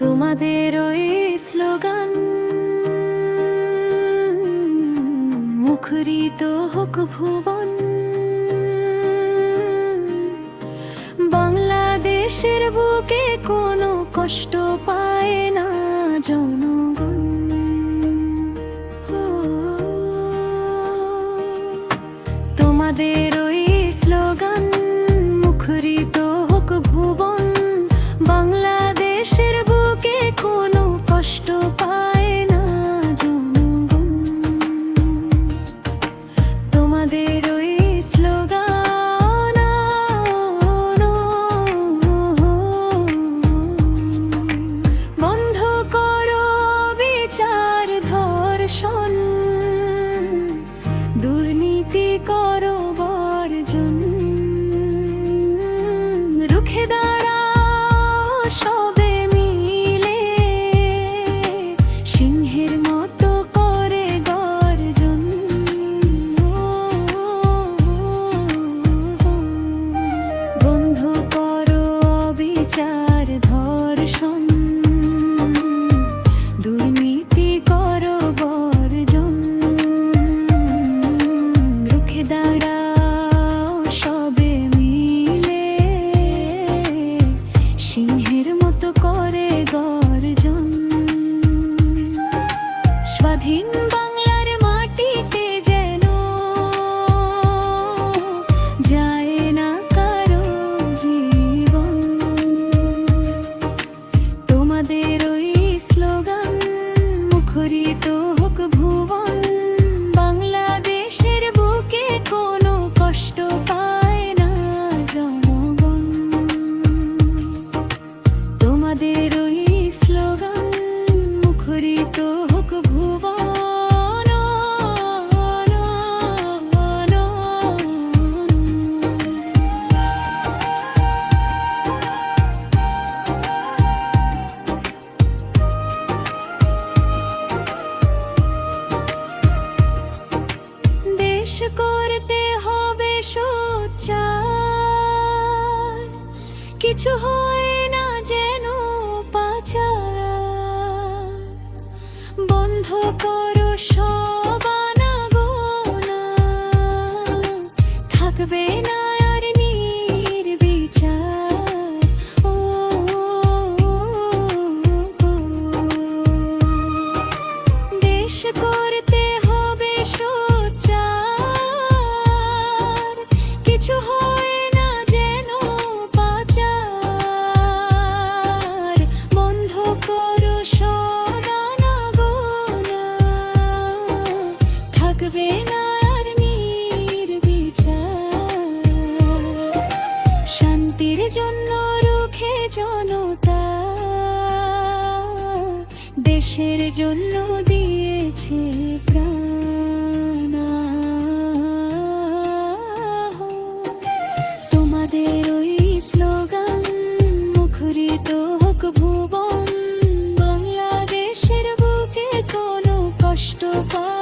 তোমাদের ওই স্লোগান মুখরিত হোক ভুবন। বাংলাদেশের বুকে কোনো কষ্ট পায় না জন বন্ধু কর বিচার করি তো করতে হবে সোচার কিছু হয় না যেন পাচারা বন্ধ করো সব থাকবে না আর নির্বিচার। ও করতে জন্য রুখে জনতা, দেশের জন্য দিয়েছে প্রাণ। তোমাদের ওই স্লোগান, মুখরিত হোক ভুবন, বাংলাদেশের বুকে কোনো কষ্ট পা